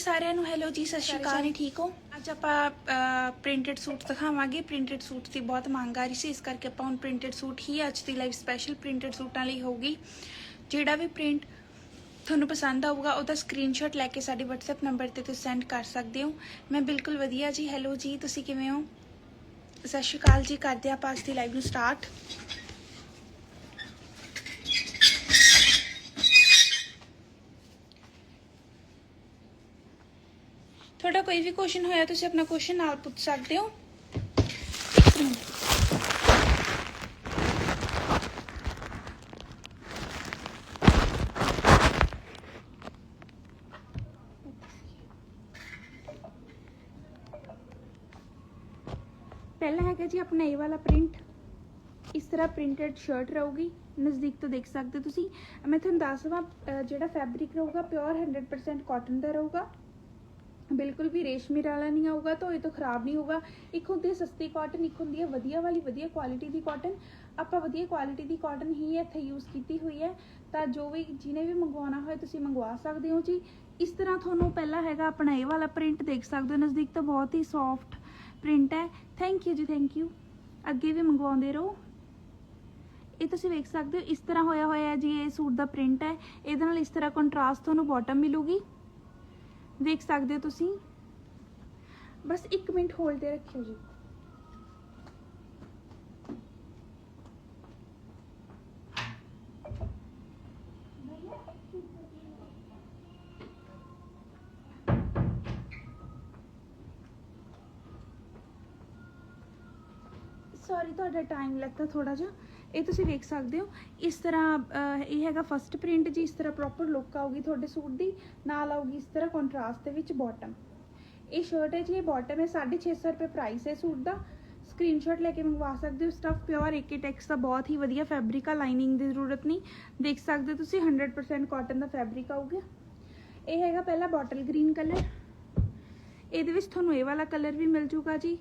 ਸਾਰਿਆਂ ਨੂੰ ਹੈਲੋ ਜੀ ਸਤਿ ਸ਼੍ਰੀ ਅਕਾਲ। ਠੀਕ ਹੋ? ਅੱਜ ਆਪਾਂ ਪ੍ਰਿੰਟਡ ਸੂਟ ਦਿਖਾਵਾਂਗੇ। ਪ੍ਰਿੰਟਡ ਸੂਟ ਦੀ ਬਹੁਤ ਮੰਗ ਆ ਰਹੀ ਸੀ ਇਸ ਕਰਕੇ ਆਪਾਂ ਹੁਣ ਪ੍ਰਿੰਟਡ ਸੂਟ ਹੀ ਅੱਜ ਦੀ ਲਾਈਵ ਸਪੈਸ਼ਲ ਪ੍ਰਿੰਟਡ ਸੂਟਾਂ ਲਈ ਹੋਊਗੀ। ਜਿਹੜਾ ਵੀ ਪ੍ਰਿੰਟ ਤੁਹਾਨੂੰ ਪਸੰਦ ਆਊਗਾ ਉਹਦਾ ਸਕਰੀਨਸ਼ਾਟ ਲੈ ਕੇ ਸਾਡੇ WhatsApp ਨੰਬਰ ਤੇ ਤੁਸੀਂ ਸੈਂਡ ਕਰ ਸਕਦੇ ਹੋ। ਮੈਂ ਬਿਲਕੁਲ ਵਧੀਆ ਜੀ ਹੈਲੋ ਜੀ ਤੁਸੀਂ ਕਿਵੇਂ ਹੋ? ਸਤਿ ਸ਼੍ਰੀ ਅਕਾਲ ਜੀ ਕਰਦੇ ਆਪਾਂ ਅੱਜ ਦੀ ਲਾਈਵ ਨੂੰ ਸਟਾਰਟ ਤੁਹਾਡਾ ਕੋਈ ਵੀ ਕੁਐਸਚਨ ਹੋਇਆ ਤੁਸੀਂ ਆਪਣਾ ਕੁਐਸਚਨ ਨਾਲ ਪੁੱਛ ਸਕਦੇ ਹੋ ਇੱਕ ਮਿੰਟ। ਪਹਿਲਾ ਹੈਗਾ ਜੀ ਆਪਣਾ ਇਹ ਵਾਲਾ ਪ੍ਰਿੰਟ ਇਸ ਤਰ੍ਹਾਂ ਪ੍ਰਿੰਟਡ ਸ਼ਰਟ ਰਹੂਗੀ ਨਜ਼ਦੀਕ ਤੋਂ ਦੇਖ ਸਕਦੇ ਹੋ ਤੁਸੀਂ ਮੈਂ ਤੁਹਾਨੂੰ ਦੱਸ ਦਵਾਂ ਅਹ ਜਿਹੜਾ ਫੈਬਰਿਕ ਰਹੂਗਾ ਪਿਓਰ 100% ਕਾਟਨ ਦਾ ਰਹੂਗਾ ਬਿਲਕੁਲ ਵੀ ਰੇਸ਼ਮੀ ਵਾਲਾ ਨਹੀਂ ਆਊਗਾ ਤਾਂ ਇਹ ਤੋਂ ਖਰਾਬ ਨਹੀਂ ਹੋਊਗਾ। ਇੱਕ ਹੁੰਦੀ ਹੈ ਸਸਤੀ ਕਾਟਨ ਇੱਕ ਹੁੰਦੀ ਹੈ ਵਧੀਆ ਵਾਲੀ, ਵਧੀਆ ਕੁਆਲਿਟੀ ਦੀ ਕਾਟਨ ਆਪਾਂ ਵਧੀਆ ਕੁਆਲਿਟੀ ਦੀ ਕਾਟਨ ਹੀ ਇੱਥੇ ਯੂਜ਼ ਕੀਤੀ ਹੋਈ ਹੈ। ਤਾਂ ਜੋ ਵੀ ਜਿਹਨੇ ਵੀ ਮੰਗਵਾਉਣਾ ਹੋਏ ਤੁਸੀਂ ਮੰਗਵਾ ਸਕਦੇ ਹੋ ਜੀ। ਇਸ ਤਰ੍ਹਾਂ ਤੁਹਾਨੂੰ ਪਹਿਲਾਂ ਹੈਗਾ ਆਪਣਾ ਇਹ ਵਾਲਾ ਪ੍ਰਿੰਟ ਦੇਖ ਸਕਦੇ ਹੋ। ਨਜ਼ਦੀਕ ਤੋਂ ਬਹੁਤ ਹੀ ਸੌਫਟ ਪ੍ਰਿੰਟ ਹੈ। Thank you ji thank you ਅੱਗੇ ਵੀ ਮੰਗਵਾਉਂਦੇ ਰਹੋ। ਇਹ ਤੁਸੀਂ ਵੇਖ ਸਕਦੇ ਹੋ, ਇਸ ਤਰ੍ਹਾਂ ਹੋਇਆ ਹੋਇਆ ਜੀ, ਇਹ ਸੂਟ ਦਾ ਪ੍ਰਿੰਟ ਹੈ। ਇਹਦੇ ਨਾਲ ਇਸ ਤਰ੍ਹਾਂ ਕੰਟਰਾਸਟ ਤੁਹਾਨੂੰ ਬਾਟਮ ਮਿਲੂਗੀ। ਦੇਖ ਸਕਦੇ ਹੋ ਤੁਸੀਂ? ਬਸ 1 ਮਿੰਟ ਹੋਲਡ ਤੇ ਰੱਖਿਓ ਜੀ। ਸੌਰੀ ਤੁਹਾਡਾ ਟਾਈਮ ਲੱਗਦਾ ਥੋੜਾ ਜਿਹਾ, ਇਹ ਤੁਸੀਂ ਵੇਖ ਸਕਦੇ ਹੋ। ਇਸ ਤਰ੍ਹਾਂ ਇਹ ਹੈਗਾ ਫਸਟ ਪ੍ਰਿੰਟ ਜੀ, ਇਸ ਤਰ੍ਹਾਂ ਪ੍ਰੋਪਰ ਲੁੱਕ ਆਊਗੀ ਤੁਹਾਡੇ ਸੂਟ ਦੀ, ਨਾਲ ਆਊਗੀ ਇਸ ਤਰ੍ਹਾਂ ਕੰਟਰਾਸਟ ਦੇ ਵਿੱਚ ਬਾਟਮ ਇਹ ਸ਼ਰਟ ਹੈ ਜੀ, ਇਹ ਬਾਟਮ ਹੈ 650 ਰੁਪਏ ਪ੍ਰਾਈਸ ਹੈ ਸੂਟ ਦਾ। ਸਕਰੀਨਸ਼ਾਟ ਲੈ ਕੇ ਮੰਗਵਾ ਸਕਦੇ ਹੋ ਸਟਫ ਪਿਓਰ ਏਕੀਟੈਕਸ ਦਾ ਬਹੁਤ ਹੀ ਵਧੀਆ ਫੈਬਰਿਕ ਆ ਲਾਈਨਿੰਗ ਦੀ ਜ਼ਰੂਰਤ ਨਹੀਂ। ਦੇਖ ਸਕਦੇ ਹੋ ਤੁਸੀਂ 100% ਕਾਟਨ ਦਾ ਫੈਬਰਿਕ ਆਊਗਾ। ਇਹ ਹੈਗਾ ਪਹਿਲਾ ਬੋਟਲ ਗ੍ਰੀਨ ਕਲਰ ਇਹਦੇ ਵਿੱਚ ਤੁਹਾਨੂੰ ਇਹ ਵਾਲਾ ਕਲਰ ਵੀ ਮਿਲ ਜੂਗਾ ਜੀ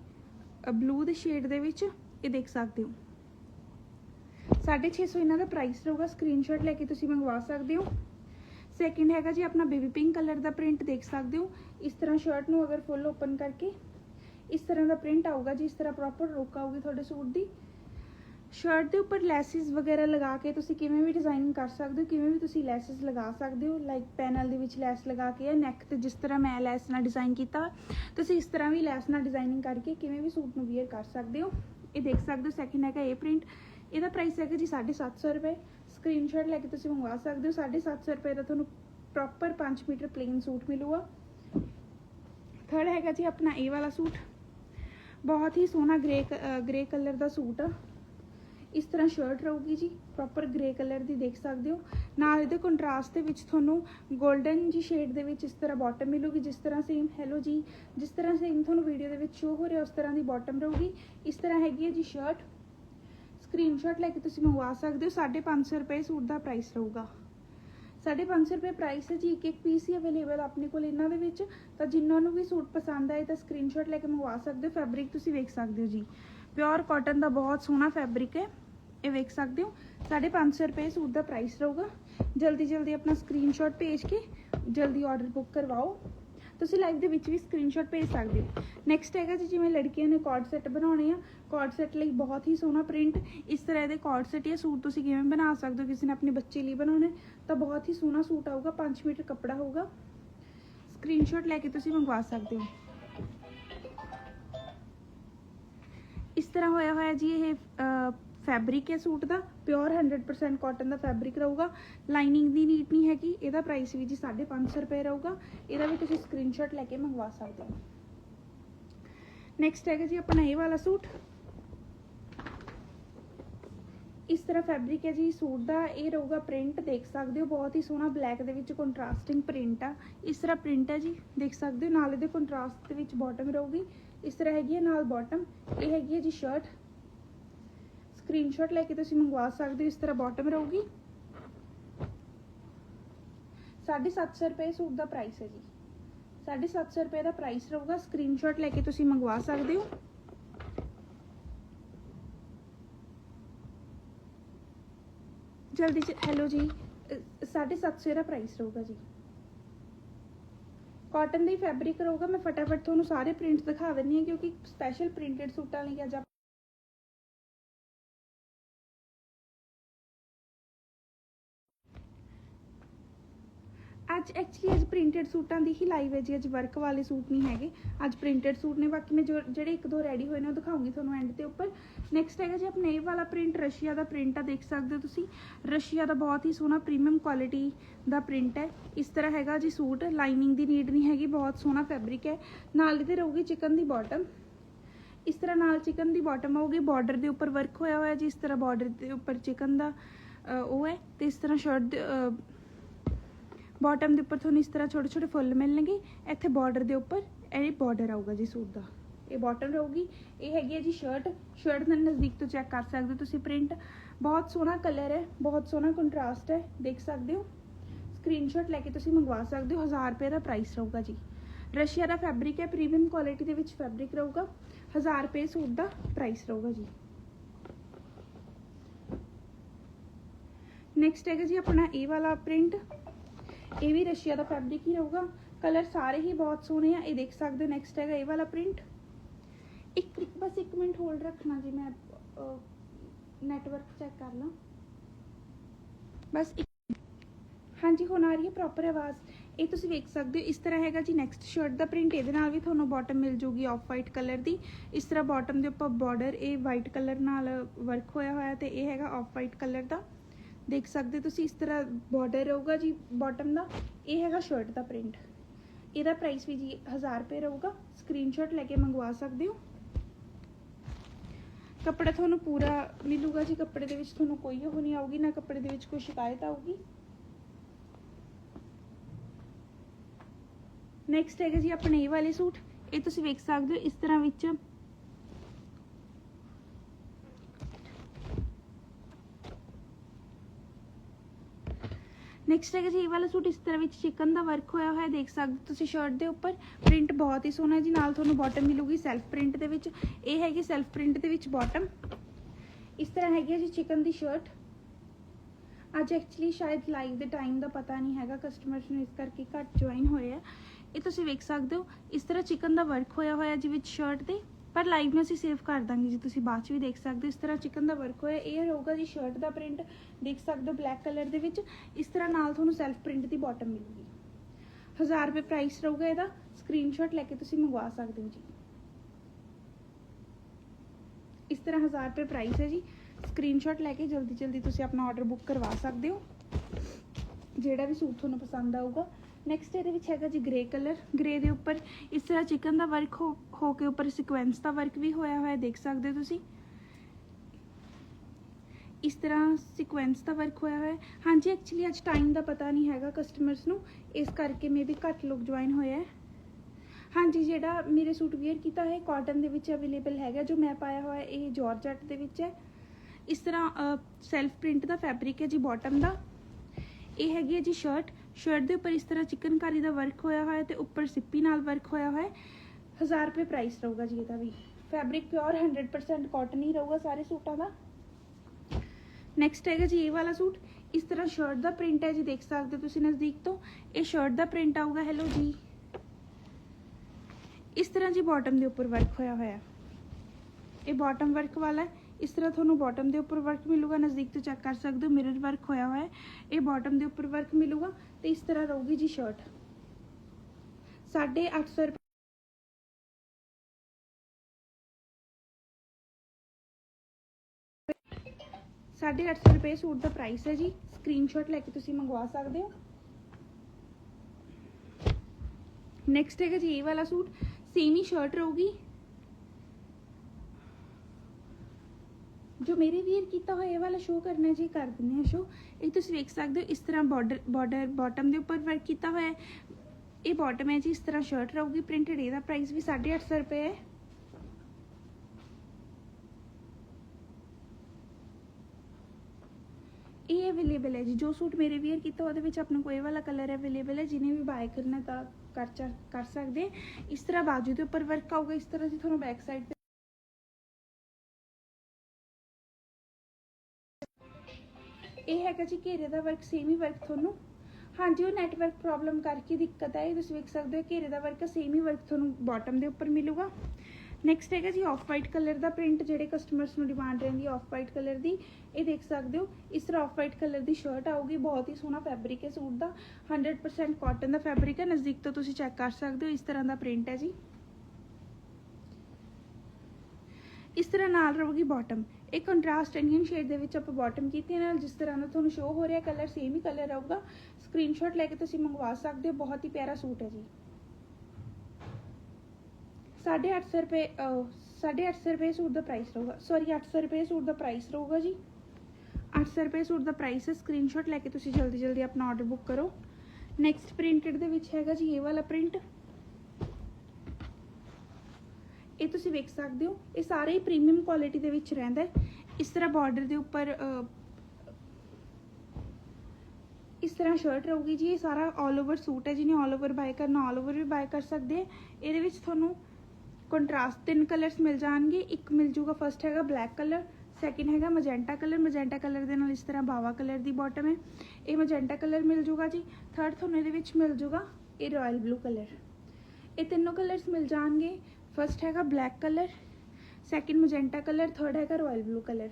ਬਲੂ ਦੇ ਸ਼ੇਡ ਦੇ ਵਿੱਚ। ਇਹ ਦੇਖ ਸਕਦੇ ਹੋ। 650 ਇਹਨਾਂ ਦਾ ਪ੍ਰਾਈਸ ਰਹੂਗਾ। ਸਕਰੀਨਸ਼ਾਟ ਲੈ ਕੇ ਤੁਸੀਂ ਮੰਗਵਾ ਸਕਦੇ ਹੋ। ਸੈਕਿੰਡ ਹੈਗਾ ਜੀ ਆਪਣਾ ਬੇਬੀ ਪਿੰਕ ਕਲਰ ਦਾ ਪ੍ਰਿੰਟ ਦੇਖ ਸਕਦੇ ਹੋ। ਇਸ ਤਰ੍ਹਾਂ ਸ਼ਰਟ ਨੂੰ ਅਗਰ ਫੁੱਲ ਓਪਨ ਕਰਕੇ ਇਸ ਤਰ੍ਹਾਂ ਦਾ ਪ੍ਰਿੰਟ ਆਊਗਾ ਜੀ, ਇਸ ਤਰ੍ਹਾਂ ਪ੍ਰੋਪਰ ਲੁੱਕ ਆਊਗੀ ਤੁਹਾਡੇ ਸੂਟ ਦੀ। ਸ਼ਰਟ ਦੇ ਉੱਪਰ ਲੈਸਿਸ ਵਗੈਰਾ ਲਗਾ ਕੇ ਤੁਸੀਂ ਕਿਵੇਂ ਵੀ ਡਿਜ਼ਾਈਨ ਕਰ ਸਕਦੇ ਹੋ, ਕਿਵੇਂ ਵੀ ਤੁਸੀਂ ਲੈਸਿਸ ਲਗਾ ਸਕਦੇ ਹੋ। ਲਾਈਕ ਪੈਨਲ ਦੇ ਵਿੱਚ ਲੈਸ ਲਗਾ ਕੇ ਜਾਂ ਨੈਕ ਤੇ ਜਿਸ ਤਰ੍ਹਾਂ ਮੈਂ ਲੈਸ ਨਾਲ ਡਿਜ਼ਾਈਨ ਕੀਤਾ, ਤੁਸੀਂ ਇਸ ਤਰ੍ਹਾਂ ਵੀ ਲੈਸ ਨਾਲ ਡਿਜ਼ਾਈਨਿੰਗ ਕਰਕੇ ਕਿਵੇਂ ਵੀ ਸੂਟ ਨੂੰ ਵੇਅਰ ਕਰ ਸਕਦੇ ਹੋ। ਇਹ ਦੇਖ ਸਕਦੇ ਹੋ ਸੈਕਿੰਡ ਹੈਗਾ ਇਹ ਪ੍ਰਿੰਟ ਇਹਦਾ ਪ੍ਰਾਈਸ ਹੈਗਾ ਜੀ 750 ਰੁਪਏ। ਸਕਰੀਨਸ਼ਾਟ ਲੈ ਕੇ ਤੁਸੀਂ ਮੰਗਵਾ ਸਕਦੇ ਹੋ। 750 ਰੁਪਏ ਦਾ ਤੁਹਾਨੂੰ ਪ੍ਰੋਪਰ 5 ਮੀਟਰ ਪਲੇਨ ਸੂਟ ਮਿਲੂਗਾ। ਥਰਡ ਹੈਗਾ ਜੀ ਆਪਣਾ ਇਹ ਵਾਲਾ ਸੂਟ। ਬਹੁਤ ਹੀ ਸੋਹਣਾ ਗ੍ਰੇ ਗ੍ਰੇ ਕਲਰ ਦਾ ਸੂਟ ਆ। ਇਸ ਤਰ੍ਹਾਂ ਸ਼ਰਟ ਰਹੂਗੀ ਜੀ ਪ੍ਰੋਪਰ ਗ੍ਰੇ ਕਲਰ ਦੀ ਦੇਖ ਸਕਦੇ ਹੋ। ਨਾਲ ਇਹਦੇ ਕੰਟਰਾਸਟ ਦੇ ਵਿੱਚ ਤੁਹਾਨੂੰ 골ਡਨ ਜੀ ਸ਼ੇਡ ਦੇ ਵਿੱਚ ਇਸ ਤਰ੍ਹਾਂ ਬਾਟਮ ਮਿਲੂਗੀ, ਜਿਸ ਤਰ੍ਹਾਂ ਸੇਮ ਹੈਲੋ ਜੀ, ਜਿਸ ਤਰ੍ਹਾਂ ਸੇਮ ਤੁਹਾਨੂੰ ਵੀਡੀਓ ਦੇ ਵਿੱਚ ਸ਼ੋ ਹੋ ਰਿਹਾ, ਉਸ ਤਰ੍ਹਾਂ ਦੀ ਬਾਟਮ ਰਹੂਗੀ। ਇਸ ਤਰ੍ਹਾਂ ਹੈਗੀ ਹੈ ਜੀ ਸ਼ਰਟ ਸਕਰੀਨਸ਼ਾਟ ਲੈ ਕੇ ਤੁਸੀਂ ਮੰਗਵਾ ਸਕਦੇ ਹੋ 550 ਰੁਪਏ ਸੂਟ ਦਾ ਪ੍ਰਾਈਸ ਰਹੂਗਾ। 550 ਰੁਪਏ ਪ੍ਰਾਈਸ ਹੈ ਜੀ, ਇੱਕ ਇੱਕ ਪੀਸ ਹੀ ਅਵੇਲੇਬਲ ਆਪਣੇ ਕੋਲ ਇਹਨਾਂ ਦੇ ਵਿੱਚ। ਤਾਂ ਜਿਨ੍ਹਾਂ ਨੂੰ ਵੀ ਸੂਟ ਪਸੰਦ ਆਏ ਤਾਂ ਸਕਰੀਨਸ਼ਾਟ ਲੈ ਕੇ ਮੰਗਵਾ ਸਕਦੇ ਹੋ ਫੈਬਰਿਕ ਤੁਸੀਂ ਵੇਖ ਸਕਦੇ ਹੋ ਜੀ। ਪਿਓਰ ਕਾਟਨ ਦਾ ਬਹੁਤ ਸੋਹਣਾ ਫੈਬਰਿਕ ਹੈ। ਇਹ ਵੇਖ ਸਕਦੇ ਹੋ। 550 ਰੁਪਏ ਸੂਟ ਦਾ ਪ੍ਰਾਈਸ ਰਹੂਗਾ। ਜਲਦੀ ਜਲਦੀ ਆਪਣਾ ਸਕਰੀਨਸ਼ਾਟ ਭੇਜ ਕੇ ਜਲਦੀ ਆਰਡਰ ਬੁੱਕ ਕਰਵਾਓ। ਤੁਸੀਂ ਲਾਈਵ ਦੇ ਵਿੱਚ ਵੀ ਸਕਰੀਨਸ਼ਾਟ ਭੇਜ ਸਕਦੇ ਹੋ। ਨੈਕਸਟ ਹੈਗਾ ਜੀ, ਜਿਵੇਂ ਲੜਕੀਆਂ ਨੇ ਕਾਰਡ ਸੈੱਟ ਬਣਾਉਣੇ ਆ। ਕਾਰਡ ਸੈੱਟ ਲਈ ਬਹੁਤ ਹੀ ਸੋਹਣਾ ਪ੍ਰਿੰਟ ਇਸ ਤਰ੍ਹਾਂ ਇਹਦੇ ਕਾਰਡ ਸੈੱਟ ਜਾਂ ਸੂਟ ਤੁਸੀਂ ਕਿਵੇਂ ਬਣਾ ਸਕਦੇ ਹੋ? ਕਿਸੇ ਨੇ ਆਪਣੇ ਬੱਚੇ ਲਈ ਬਣਾਉਣਾ ਤਾਂ ਬਹੁਤ ਹੀ ਸੋਹਣਾ ਸੂਟ ਆਊਗਾ। 5 ਮੀਟਰ ਕੱਪੜਾ ਹੋਊਗਾ। ਸਕਰੀਨਸ਼ਾਟ ਲੈ ਕੇ ਤੁਸੀਂ ਮੰਗਵਾ ਸਕਦੇ ਹੋ। ਇਸ ਤਰ੍ਹਾਂ ਹੋਇਆ ਹੋਇਆ ਜੀ ਇਹ ਫੈਬਰਿਕ ਹੈ ਸੂਟ ਦਾ ਪਿਓਰ 100% ਕਾਟਨ ਦਾ ਫੈਬਰਿਕ ਰਹੂਗਾ। ਲਾਈਨਿੰਗ ਦੀ ਨੀਟ ਨਹੀਂ ਹੈਗੀ, ਇਹਦਾ ਪ੍ਰਾਈਸ ਵੀ ਜੀ 550 ਰੁਪਏ ਰਹੂਗਾ। ਇਹਦਾ ਵੀ ਤੁਸੀਂ ਸਕਰੀਨਸ਼ਾਟ ਲੈ ਕੇ ਮੰਗਵਾ ਸਕਦੇ ਹੋ। ਨੈਕਸਟ ਹੈਗਾ ਜੀ ਆਪਣਾ ਇਹ ਵਾਲਾ ਸੂਟ। ਇਸ ਤਰ੍ਹਾਂ ਫੈਬਰਿਕ ਹੈ ਜੀ, ਸੂਟ ਦਾ ਇਹ ਰਹੂਗਾ ਪ੍ਰਿੰਟ ਦੇਖ ਸਕਦੇ ਹੋ, ਬਹੁਤ ਹੀ ਸੋਹਣਾ ਬਲੈਕ ਦੇ ਵਿੱਚ ਕੰਟਰਾਸਟਿੰਗ ਪ੍ਰਿੰਟ ਆ। ਇਸ ਤਰ੍ਹਾਂ ਪ੍ਰਿੰਟ ਹੈ ਜੀ, ਦੇਖ ਸਕਦੇ ਹੋ, ਨਾਲ ਇਹਦੇ ਕੰਟਰਾਸਟ ਦੇ ਵਿੱਚ ਬਾਟਮ ਰਹੂਗੀ। ਇਸ ਤਰ੍ਹਾਂ ਹੈਗੀ ਹੈ ਨਾਲ ਬਾਟਮ ਇਹ ਹੈਗੀ ਹੈ ਜੀ ਸ਼ਰਟ ਸਕਰੀਨਸ਼ਾਟ ਲੈ ਕੇ ਤੁਸੀਂ ਮੰਗਵਾ ਸਕਦੇ ਹੋ, ਇਸ ਤਰ੍ਹਾਂ ਬਾਟਮ ਰਹੂਗੀ। 750 ਰੁਪਏ ਸੂਟ ਦਾ ਪ੍ਰਾਈਸ ਹੈ ਜੀ। 750 ਰੁਪਏ ਦਾ ਪ੍ਰਾਈਸ ਰਹੂਗਾ ਸਕਰੀਨਸ਼ਾਟ ਲੈ ਕੇ ਤੁਸੀਂ ਮੰਗਵਾ ਸਕਦੇ ਹੋ। ਜਲਦੀ ਹੈਲੋ ਜੀ 750 ਦਾ ਪ੍ਰਾਈਸ ਰਹੂਗਾ ਜੀ। ਕਾਟਨ ਦਾ ਹੀ ਫੈਬਰਿਕ ਰਹੂਗਾ, ਮੈਂ ਫਟਾਫਟ ਤੁਹਾਨੂੰ ਸਾਰੇ ਪ੍ਰਿੰਟ ਦਿਖਾ ਦਿੰਨੀ ਹਾਂ, ਕਿਉਂਕਿ ਸਪੈਸ਼ਲ ਪ੍ਰਿੰਟਡ ਸੂਟਾਂ ਲਈ ਅੱਜ ਅੱਜ ਐਕਚੁਅਲੀ ਅੱਜ ਪ੍ਰਿੰਟਡ ਸੂਟਾਂ ਦੀ ਹੀ ਲਾਈਵ ਹੈ ਜੀ, ਅੱਜ ਵਰਕ ਵਾਲੇ ਸੂਟ ਨਹੀਂ ਹੈਗੇ। ਅੱਜ ਪ੍ਰਿੰਟਡ ਸੂਟ ਨੇ, ਬਾਕੀ ਮੈਂ ਜੋ ਜਿਹੜੇ ਇੱਕ ਦੋ ਰੈਡੀ ਹੋਏ ਨੇ ਉਹ ਦਿਖਾਉਂਗੀ ਤੁਹਾਨੂੰ ਐਂਡ ਤੇ ਉੱਪਰ। ਨੈਕਸਟ ਹੈਗਾ ਜੀ, ਆਪਣਾ ਇਹ ਵਾਲਾ ਪ੍ਰਿੰਟ ਰਸ਼ੀਆ ਦਾ ਪ੍ਰਿੰਟ ਆ, ਦੇਖ ਸਕਦੇ ਹੋ ਤੁਸੀਂ। ਰਸ਼ੀਆ ਦਾ ਬਹੁਤ ਹੀ ਸੋਹਣਾ ਪ੍ਰੀਮੀਅਮ ਕੁਆਲਿਟੀ ਦਾ ਪ੍ਰਿੰਟ ਹੈ। ਇਸ ਤਰ੍ਹਾਂ ਹੈਗਾ ਜੀ ਸੂਟ ਲਾਈਨਿੰਗ ਦੀ ਨੀਡ ਨਹੀਂ ਹੈਗੀ, ਬਹੁਤ ਸੋਹਣਾ ਫੈਬਰਿਕ ਹੈ। ਨਾਲ ਇਹਦੇ ਰਹੂਗੀ ਚਿਕਨ ਦੀ ਬਾਟਮ ਇਸ ਤਰ੍ਹਾਂ ਨਾਲ ਚਿਕਨ ਦੀ ਬਾਟਮ ਆਊਗੀ ਬਾਰਡਰ ਦੇ ਉੱਪਰ ਵਰਕ ਹੋਇਆ ਹੋਇਆ ਜੀ, ਇਸ ਤਰ੍ਹਾਂ ਬਾਰਡਰ ਦੇ ਉੱਪਰ ਚਿਕਨ ਦਾ ਉਹ ਹੈ। ਤੇ ਇਸ ਤਰ੍ਹਾਂ ਸ਼ਰਟ ਦੇ ਬਾਟਮ ਦੇ ਉੱਪਰ ਤੁਹਾਨੂੰ ਇਸ ਤਰ੍ਹਾਂ ਛੋਟੇ ਛੋਟੇ ਫੁੱਲ ਮਿਲਣਗੇ। ਇੱਥੇ ਬਾਰਡਰ ਦੇ ਉੱਪਰ ਇਹ ਬਾਰਡਰ ਆਊਗਾ ਜੀ ਸੂਟ ਦਾ। ਇਹ ਬਾਟਮ ਰਹੂਗੀ। ਇਹ ਹੈਗੀ ਹੈ ਜੀ ਸ਼ਰਟ ਸ਼ਰਟ ਦੇ ਨਜ਼ਦੀਕ ਤੋਂ ਚੈੱਕ ਕਰ ਸਕਦੇ ਹੋ ਤੁਸੀਂ ਪ੍ਰਿੰਟ ਬਹੁਤ ਸੋਹਣਾ ਕਲਰ ਹੈ, ਬਹੁਤ ਸੋਹਣਾ ਕੰਟਰਾਸਟ ਹੈ, ਦੇਖ ਸਕਦੇ ਹੋ। ਸਕਰੀਨਸ਼ਾਟ ਲੈ ਕੇ ਤੁਸੀਂ ਮੰਗਵਾ ਸਕਦੇ ਹੋ। 1000 ਰੁਪਏ ਦਾ ਪ੍ਰਾਈਸ ਰਹੂਗਾ ਜੀ। ਰਸ਼ੀਆ ਦਾ ਫੈਬਰਿਕ ਹੈ ਪ੍ਰੀਮੀਅਮ ਕੁਆਲਿਟੀ ਦੇ ਵਿੱਚ ਫੈਬਰਿਕ ਰਹੂਗਾ। 1000 ਰੁਪਏ ਸੂਟ ਦਾ ਪ੍ਰਾਈਸ ਰਹੂਗਾ ਜੀ। ਨੈਕਸਟ ਹੈਗਾ ਜੀ ਆਪਣਾ ਇਹ ਵਾਲਾ ਪ੍ਰਿੰਟ ਇਹ ਵੀ ਰਸ਼ੀਆ ਦਾ ਫੈਬਰਿਕ ਹੀ ਰਹੂਗਾ। ਕਲਰ ਸਾਰੇ ਹੀ ਬਹੁਤ ਸੋਹਣੇ ਆ। ਇਹ ਦੇਖ ਸਕਦੇ ਨੈਕਸਟ ਹੈਗਾ ਇਹ ਵਾਲਾ ਪ੍ਰਿੰਟ ਇੱਕ ਬਸ ਇੱਕ ਮਿੰਟ ਹੋਲਡ ਰੱਖਣਾ ਜੀ ਮੈਂ ਨੈਟਵਰਕ ਚੈੱਕ ਕਰ ਲਾਂ। ਬਸ ਹਾਂਜੀ, ਹੁਣ ਆ ਰਹੀ ਹੈ ਪ੍ਰੋਪਰ ਆਵਾਜ਼। ਇਹ ਤੁਸੀਂ ਵੇਖ ਸਕਦੇ ਹੋ, ਇਸ ਤਰ੍ਹਾਂ ਹੈਗਾ ਜੀ ਨੈਕਸਟ ਸ਼ਰਟ ਦਾ ਪ੍ਰਿੰਟ ਇਹਦੇ ਨਾਲ ਵੀ ਤੁਹਾਨੂੰ ਬਾਟਮ ਮਿਲ ਜੂਗੀ ਆਫ ਵਾਈਟ ਕਲਰ ਦੀ। ਇਸ ਤਰ੍ਹਾਂ ਬਾਟਮ ਦੇ ਉੱਪਰ ਬਾਰਡਰ ਇਹ ਵਾਈਟ ਕਲਰ ਨਾਲ ਵਰਕ ਹੋਇਆ ਹੋਇਆ ਤੇ ਇਹ ਹੈਗਾ ਆਫ ਵਾਈਟ ਕਲਰ ਦਾ। ਦੇਖ ਸਕਦੇ ਤੁਸੀਂ ਇਸ ਤਰ੍ਹਾਂ ਬਾਰਡਰ ਰਹੂਗਾ ਜੀ ਬਾਟਮ ਦਾ। ਇਹ ਹੈਗਾ ਸ਼ਰਟ ਦਾ ਪ੍ਰਿੰਟ ਇਹਦਾ ਪ੍ਰਾਈਸ ਵੀ ਜੀ 1000 ਰੁਪਏ ਰਹੂਗਾ। ਸਕਰੀਨਸ਼ਾਟ ਲੈ ਕੇ ਮੰਗਵਾ ਸਕਦੇ ਹੋ। ਕੱਪੜਾ ਤੁਹਾਨੂੰ ਪੂਰਾ ਮਿਲੂਗਾ ਜੀ। ਕੱਪੜੇ ਦੇ ਵਿੱਚ ਤੁਹਾਨੂੰ ਕੋਈ ਉਹ ਨਹੀਂ ਆਊਗੀ, ਨਾ ਕੱਪੜੇ ਦੇ ਵਿੱਚ ਕੋਈ ਸ਼ਿਕਾਇਤ ਆਊਗੀ। ਨੈਕਸਟ ਹੈਗਾ ਜੀ ਆਪਣੇ ਇਹ ਵਾਲੇ ਸੂਟ। ਇਹ ਤੁਸੀਂ ਵੇਖ ਸਕਦੇ ਹੋ ਇਸ ਤਰ੍ਹਾਂ ਵਿੱਚ ਨੈਕਸਟ ਹੈਗਾ ਜੀ ਇਹ ਵਾਲਾ ਸੂਟ ਇਸ ਤਰ੍ਹਾਂ ਵਿੱਚ ਚਿਕਨ ਦਾ ਵਰਕ ਹੋਇਆ ਹੋਇਆ, ਦੇਖ ਸਕਦੇ ਤੁਸੀਂ ਸ਼ਰਟ ਦੇ ਉੱਪਰ। ਪ੍ਰਿੰਟ ਬਹੁਤ ਹੀ ਸੋਹਣਾ ਜੀ, ਨਾਲ ਤੁਹਾਨੂੰ ਬਾਟਮ ਮਿਲੂਗੀ ਸੈਲਫ ਪ੍ਰਿੰਟ ਦੇ ਵਿੱਚ। ਇਹ ਹੈਗੀ ਸੈਲਫ ਪ੍ਰਿੰਟ ਦੇ ਵਿੱਚ ਬਾਟਮ ਇਸ ਤਰ੍ਹਾਂ ਹੈਗੀ ਹੈ ਜੀ ਚਿਕਨ ਦੀ ਸ਼ਰਟ ਅੱਜ ਐਕਚੁਅਲੀ ਸ਼ਾਇਦ ਲਾਈਵ ਦੇ ਟਾਈਮ ਦਾ ਪਤਾ ਨਹੀਂ ਹੈਗਾ ਕਸਟਮਰਸ ਨੂੰ ਇਸ ਕਰਕੇ ਘੱਟ ਜੁਆਇਨ ਹੋਏ ਆ ਇਹ ਤੁਸੀਂ ਵੇਖ ਸਕਦੇ ਹੋ, ਇਸ ਤਰ੍ਹਾਂ ਚਿਕਨ ਦਾ ਵਰਕ ਹੋਇਆ ਹੋਇਆ ਜੀ ਵਿੱਚ ਸ਼ਰਟ ਤੇ। ਪਰ ਲਾਈਵ ਨੂੰ ਅਸੀਂ ਸੇਵ ਕਰ ਦਾਂਗੇ ਜੀ, ਤੁਸੀਂ ਬਾਅਦ ਚ ਵੀ ਦੇਖ ਸਕਦੇ ਹੋ। ਇਸ ਤਰ੍ਹਾਂ ਚਿਕਨ ਦਾ ਵਰਕ ਹੋਇਆ, ਇਹ ਰਹੂਗਾ ਜੀ ਸ਼ਰਟ ਦਾ ਪ੍ਰਿੰਟ ਦੇਖ ਸਕਦੇ ਹੋ ਬਲੈਕ ਕਲਰ ਦੇ ਵਿੱਚ। ਇਸ ਤਰ੍ਹਾਂ ਨਾਲ ਤੁਹਾਨੂੰ ਸੈਲਫ ਪ੍ਰਿੰਟ ਦੀ ਬਾਟਮ ਮਿਲੂਗੀ। 1000 ਰੁਪਏ ਪ੍ਰਾਈਸ ਰਹੂਗਾ ਇਹਦਾ ਸਕਰੀਨਸ਼ਾਟ ਲੈ ਕੇ ਤੁਸੀਂ ਮੰਗਵਾ ਸਕਦੇ ਹੋ ਜੀ। ਇਸ ਤਰ੍ਹਾਂ 1000 ਰੁਪਏ ਪ੍ਰਾਈਸ ਹੈ ਜੀ। ਸਕਰੀਨਸ਼ਾਟ ਲੈ ਕੇ ਜਲਦੀ ਜਲਦੀ ਤੁਸੀਂ ਆਪਣਾ ਆਰਡਰ ਬੁੱਕ ਕਰਵਾ ਸਕਦੇ ਹੋ। ਜਿਹੜਾ ਵੀ ਸੂਟ ਤੁਹਾਨੂੰ ਪਸੰਦ ਆਊਗਾ। ਨੈਕਸਟ ਇਹਦੇ ਵਿੱਚ ਹੈਗਾ ਜੀ ਗ੍ਰੇ ਕਲਰ ਗ੍ਰੇ ਦੇ ਉੱਪਰ ਇਸ ਤਰ੍ਹਾਂ ਚਿਕਨ ਦਾ ਵਰਕ ਹੋ ਹੋ ਕੇ ਉੱਪਰ ਸੀਕੁਐਂਸ ਦਾ ਵਰਕ ਵੀ ਹੋਇਆ ਹੋਇਆ ਦੇਖ ਸਕਦੇ ਹੋ ਤੁਸੀਂ। ਇਸ ਤਰ੍ਹਾਂ ਸੀਕੁਐਂਸ ਦਾ ਵਰਕ ਹੋਇਆ ਹੋਇਆ। ਹਾਂਜੀ ਐਕਚੁਅਲੀ ਅੱਜ ਟਾਈਮ ਦਾ ਪਤਾ ਨਹੀਂ ਹੈਗਾ ਕਸਟਮਰਸ ਨੂੰ। ਇਸ ਕਰਕੇ ਮੇ ਵੀ ਘੱਟ ਲੋਕ ਜੁਆਇਨ ਹੋਏ ਹੈ। ਹਾਂਜੀ, ਜਿਹੜਾ ਮੇਰੇ ਸੂਟ ਵੇਅਰ ਕੀਤਾ ਹੈ ਕਾਟਨ ਦੇ ਵਿੱਚ ਅਵੇਲੇਬਲ ਹੈਗਾ, ਜੋ ਮੈਂ ਪਾਇਆ ਹੋਇਆ, ਇਹ ਜਾਰਜਟ ਦੇ ਵਿੱਚ ਹੈ। ਇਸ ਤਰ੍ਹਾਂ ਸੈਲਫ ਪ੍ਰਿੰਟ ਦਾ ਫੈਬਰਿਕ ਹੈ ਜੀ ਬਾਟਮ ਦਾ। ਇਹ ਹੈਗੀ ਹੈ ਜੀ ਸ਼ਰਟ ਸ਼ਰਟ ਦੇ ਉੱਪਰ ਇਸ ਤਰ੍ਹਾਂ ਚਿਕਨਕਾਰੀ ਦਾ ਵਰਕ ਹੋਇਆ ਹੋਇਆ ਤੇ ਉੱਪਰ ਸਿੱਪੀ ਨਾਲ ਵਰਕ ਹੋਇਆ ਹੋਇਆ ਹੈ 1000 ਰੁਪਏ ਪ੍ਰਾਈਸ ਰਹੂਗਾ ਜੀ ਇਹਦਾ ਵੀ ਫੈਬਰਿਕ ਪਿਓਰ 100% ਕਾਟਨ ਹੀ ਰਹੂਗਾ ਸਾਰੇ ਸੂਟਾਂ ਦਾ ਨੈਕਸਟ ਹੈਗਾ ਜੀ ਇਹ ਵਾਲਾ ਸੂਟ ਇਸ ਤਰ੍ਹਾਂ ਸ਼ਰਟ ਦਾ ਪ੍ਰਿੰਟ ਹੈ ਜੀ ਦੇਖ ਸਕਦੇ ਹੋ ਤੁਸੀਂ ਨਜ਼ਦੀਕ ਤੋਂ ਇਹ ਸ਼ਰਟ ਦਾ ਪ੍ਰਿੰਟ ਆਊਗਾ ਹੈਲੋ ਜੀ ਇਸ ਤਰ੍ਹਾਂ ਜੀ ਬਾਟਮ ਦੇ ਉੱਪਰ ਵਰਕ ਹੋਇਆ ਹੋਇਆ ਹੈ ਇਹ ਬਾਟਮ ਵਰਕ ਵਾਲਾ ਹੈ ਇਸ ਤਰ੍ਹਾਂ ਤੁਹਾਨੂੰ ਬਾਟਮ ਦੇ ਉੱਪਰ ਵਰਕ ਮਿਲੂਗਾ ਨਜ਼ਦੀਕ ਤੋਂ ਚੈੱਕ ਕਰ ਸਕਦੇ ਹੋ ਮਿਰਰ ਵਰਕ ਹੋਇਆ ਹੋਇਆ ਹੈ ਇਹ ਬਾਟਮ ਦੇ ਉੱਪਰ ਵਰਕ ਮਿਲੂਗਾ ਤੇ ਇਸ ਤਰ੍ਹਾਂ ਰਹੂਗੀ ਜੀ ਸ਼ਰਟ 850 ਰੁਪਏ ਸਾਢੇ ਅੱਠ ਸੌ ਰੁਪਏ ਸੂਟ ਦਾ ਪ੍ਰਾਈਸ ਹੈ ਜੀ ਸਕਰੀਨਸ਼ਾਟ ਲੈ ਕੇ ਤੁਸੀਂ ਮੰਗਵਾ ਸਕਦੇ ਹੋ ਨੈਕਸਟ ਹੈਗਾ ਜੀ ਇਹ ਵਾਲਾ ਸੂਟ ਸੇਮ ਹੀ ਸ਼ਰਟ ਰਹੂਗੀ ਜੋ ਮੇਰੇ ਵੀਅਰ ਕੀਤਾ ਹੋਇਆ ਇਹ ਵਾਲਾ ਸ਼ੋ ਕਰਨਾ ਜੀ ਕਰ ਦਿੰਦੇ ਹਾਂ ਸ਼ੋ ਇਹ ਤੁਸੀਂ ਵੇਖ ਸਕਦੇ ਹੋ ਇਸ ਤਰ੍ਹਾਂ ਬਾਰਡਰ ਬਾਰਡਰ ਬਾਟਮ ਦੇ ਉੱਪਰ ਵਰਕ ਕੀਤਾ ਹੋਇਆ ਹੈ ਇਹ ਬਾਟਮ ਹੈ ਜੀ ਇਸ ਤਰ੍ਹਾਂ ਸ਼ਰਟ ਰਹੂਗੀ ਪ੍ਰਿੰਟਡ ਇਹਦਾ ਪ੍ਰਾਈਸ ਵੀ 850 ਰੁਪਏ ਹੈ ਇਹ ਅਵੇਲੇਬਲ ਹੈ ਜੀ। ਜੋ ਸੂਟ ਮੇਰੇ ਵੀਅਰ ਕੀਤਾ, ਉਹਦੇ ਵਿੱਚ ਆਪਣਾ ਕੋਈ ਵਾਲਾ ਕਲਰ ਅਵੇਲੇਬਲ ਹੈ ਜਿਹਨੇ ਵੀ ਬਾਏ ਕਰਨਾ ਤਾਂ ਕਰ ਕਰ ਸਕਦੇ ਇਸ ਤਰ੍ਹਾਂ ਬਾਜੂ ਦੇ ਉੱਪਰ ਵਰਕ ਆਊਗਾ, ਇਸ ਤਰ੍ਹਾਂ ਜੀ ਤੁਹਾਨੂੰ ਬੈਕ ਸਾਈਡ ਤੇ ਇਹ ਹੈਗਾ ਜੀ, ਘੇਰੇ ਦਾ ਵਰਕ ਸੇਮ ਹੀ ਵਰਕ ਤੁਹਾਨੂੰ। ਹਾਂਜੀ, ਉਹ ਨੈਟਵਰਕ ਪ੍ਰੋਬਲਮ ਕਰਕੇ ਦਿੱਕਤ ਹੈ ਤੁਸੀਂ ਵੇਖ ਸਕਦੇ ਹੋ, ਘੇਰੇ ਦਾ ਵਰਕ ਸੇਮ ਹੀ ਵਰਕ ਤੁਹਾਨੂੰ ਬਾਟਮ ਦੇ ਉੱਪਰ ਮਿਲੂਗਾ। ਨੈਕਸਟ ਹੈਗਾ ਜੀ ਆਫ ਵਾਈਟ ਕਲਰ ਦਾ ਪ੍ਰਿੰਟ ਜਿਹੜੇ ਕਸਟਮਰਸ ਨੂੰ ਡਿਮਾਂਡ ਰਹਿੰਦੀ ਹੈ ਆਫ ਵਾਈਟ ਕਲਰ ਦੀ, ਇਹ ਦੇਖ ਸਕਦੇ ਹੋ। ਇਸ ਤਰ੍ਹਾਂ ਆਫ ਵਾਈਟ ਕਲਰ ਦੀ ਸ਼ਰਟ ਆਊਗੀ, ਬਹੁਤ ਹੀ ਸੋਹਣਾ ਫੈਬਰਿਕ ਹੈ ਸੂਟ ਦਾ। 100% ਕਾਟਨ ਦਾ ਫੈਬਰਿਕ ਹੈ, ਨਜ਼ਦੀਕ ਤੋਂ ਤੁਸੀਂ ਚੈੱਕ ਕਰ ਸਕਦੇ ਹੋ, ਇਸ ਤਰ੍ਹਾਂ ਦਾ ਪ੍ਰਿੰਟ ਹੈ ਜੀ। ਇਸ ਤਰ੍ਹਾਂ ਨਾਲ ਰਹੂਗੀ ਬਾਟਮ ਇਹ ਕੰਟਰਾਸਟ ਇੰਡੀਅਨ ਸ਼ੇਡ ਦੇ ਵਿੱਚ ਆਪਾਂ ਬਾਟਮ ਕੀਤੀ ਹੈ, ਨਾਲ ਜਿਸ ਤਰ੍ਹਾਂ ਦਾ ਤੁਹਾਨੂੰ ਸ਼ੋ ਹੋ ਰਿਹਾ ਕਲਰ ਸੇਮ ਹੀ ਕਲਰ ਆਊਗਾ ਸਕਰੀਨਸ਼ਾਟ ਲੈ ਕੇ ਤੁਸੀਂ ਮੰਗਵਾ ਸਕਦੇ ਹੋ, ਬਹੁਤ ਹੀ ਪਿਆਰਾ ਸੂਟ ਹੈ ਜੀ। 850 ਰੁਪਏ ਅਹ, 850 ਰੁਪਏ ਸੂਟ ਦਾ ਪ੍ਰਾਈਸ ਰਹੂਗਾ ਸੌਰੀ 800 ਰੁਪਏ ਸੂਟ ਦਾ ਪ੍ਰਾਈਸ ਰਹੂਗਾ ਜੀ 800 ਰੁਪਏ ਸੂਟ ਦਾ ਪ੍ਰਾਈਸ ਹੈ ਸਕਰੀਨਸ਼ਾਟ ਲੈ ਕੇ ਤੁਸੀਂ ਜਲਦੀ ਜਲਦੀ ਆਪਣਾ ਆਰਡਰ ਬੁੱਕ ਕਰੋ ਨੈਕਸਟ ਪ੍ਰਿੰਟਡ ਦੇ ਵਿੱਚ ਹੈਗਾ ਜੀ ਇਹ ਵਾਲਾ ਪ੍ਰਿੰਟ ਇਹ ਤੁਸੀਂ ਵੇਖ ਸਕਦੇ ਹੋ ਇਹ ਸਾਰੇ ਹੀ ਪ੍ਰੀਮੀਅਮ ਕੁਆਲਿਟੀ ਦੇ ਵਿੱਚ ਰਹਿੰਦਾ ਹੈ ਇਸ ਤਰ੍ਹਾਂ ਬਾਰਡਰ ਦੇ ਉੱਪਰ ਅਹ, ਇਸ ਤਰ੍ਹਾਂ ਸ਼ਰਟ ਰਹੂਗੀ ਜੀ ਇਹ ਸਾਰਾ 올 ਓਵਰ ਸੂਟ ਹੈ ਜਿਹਨੇ 올 ਓਵਰ ਬਾਏ ਕਰਨਾ 올 ਓਵਰ ਵੀ ਬਾਏ ਕਰ ਸਕਦੇ ਆ ਇਹਦੇ ਵਿੱਚ ਤੁਹਾਨੂੰ ਕੰਟਰਾਸਟ ਤਿੰਨ ਕਲਰਸ ਮਿਲ ਜਾਣਗੇ। ਇੱਕ ਮਿਲ ਜੂਗਾ ਫਰਸਟ ਹੈਗਾ ਬਲੈਕ ਕਲਰ ਸੈਕਿੰਡ ਹੈਗਾ ਮੈਜੈਂਟਾ ਕਲਰ ਮੈਜੈਂਟਾ ਕਲਰ ਦੇ ਨਾਲ ਇਸ ਤਰ੍ਹਾਂ ਬਾਵਾ ਕਲਰ ਦੀ ਬਾਟਮ ਹੈ। ਇਹ ਮੈਜੈਂਟਾ ਕਲਰ ਮਿਲ ਜੂਗਾ ਜੀ। ਥਰਡ ਤੁਹਾਨੂੰ ਇਹਦੇ ਵਿੱਚ ਮਿਲ ਜੂਗਾ ਇਹ ਰਾਇਲ ਬਲੂ ਕਲਰ ਇਹ ਤਿੰਨੋਂ ਕਲਰਸ ਮਿਲ ਜਾਣਗੇ। ਫਰਸਟ ਹੈਗਾ black colour second magenta colour third ਹੈਗਾ ਰਾਇਲ ਬਲੂ ਕਲਰ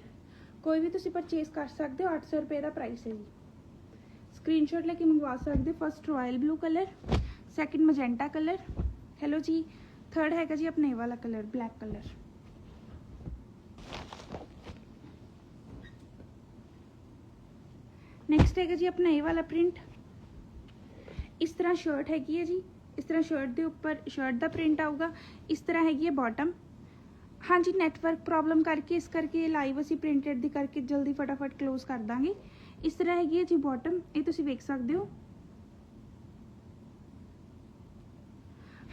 ਕੋਈ ਵੀ ਤੁਸੀਂ ਪਰਚੇਸ ਕਰ ਸਕਦੇ ਹੋ 800 ਰੁਪਏ ਦਾ ਪ੍ਰਾਈਸ ਹੈ ਜੀ। ਸਕਰੀਨਸ਼ਾਟ ਲੈ ਕੇ ਮੰਗਵਾ ਸਕਦੇ ਹੋ। First royal blue colour second magenta colour hello ਜੀ ਥਰਡ ਹੈਗਾ ਜੀ ਆਪਣਾ ਇਹ ਵਾਲਾ ਕਲਰ ਬਲੈਕ ਕਲਰ ਨੈਕਸਟ ਹੈਗਾ ਜੀ ਆਪਣਾ ਇਹ ਵਾਲਾ ਪ੍ਰਿੰਟ ਇਸ ਤਰ੍ਹਾਂ ਸ਼ਰਟ ਹੈਗੀ ਹੈ ਜੀ ਇਸ ਤਰ੍ਹਾਂ ਸ਼ਰਟ ਦੇ ਉੱਪਰ ਸ਼ਰਟ ਦਾ ਪ੍ਰਿੰਟ ਆਊਗਾ ਇਸ ਤਰ੍ਹਾਂ ਹੈਗੀ ਹੈ ਬਾਟਮ ਹਾਂਜੀ ਨੈਟਵਰਕ ਪ੍ਰੋਬਲਮ ਕਰਕੇ ਇਸ ਕਰਕੇ ਲਾਈਵ ਅਸੀਂ ਪ੍ਰਿੰਟਡ ਦੀ ਕਰਕੇ ਜਲਦੀ ਫਟਾਫਟ ਕਲੋਜ਼ ਕਰ ਦਾਂਗੇ ਇਸ ਤਰ੍ਹਾਂ ਹੈਗੀ ਹੈ ਜੀ ਬਾਟਮ ਇਹ ਤੁਸੀਂ ਵੇਖ ਸਕਦੇ ਹੋ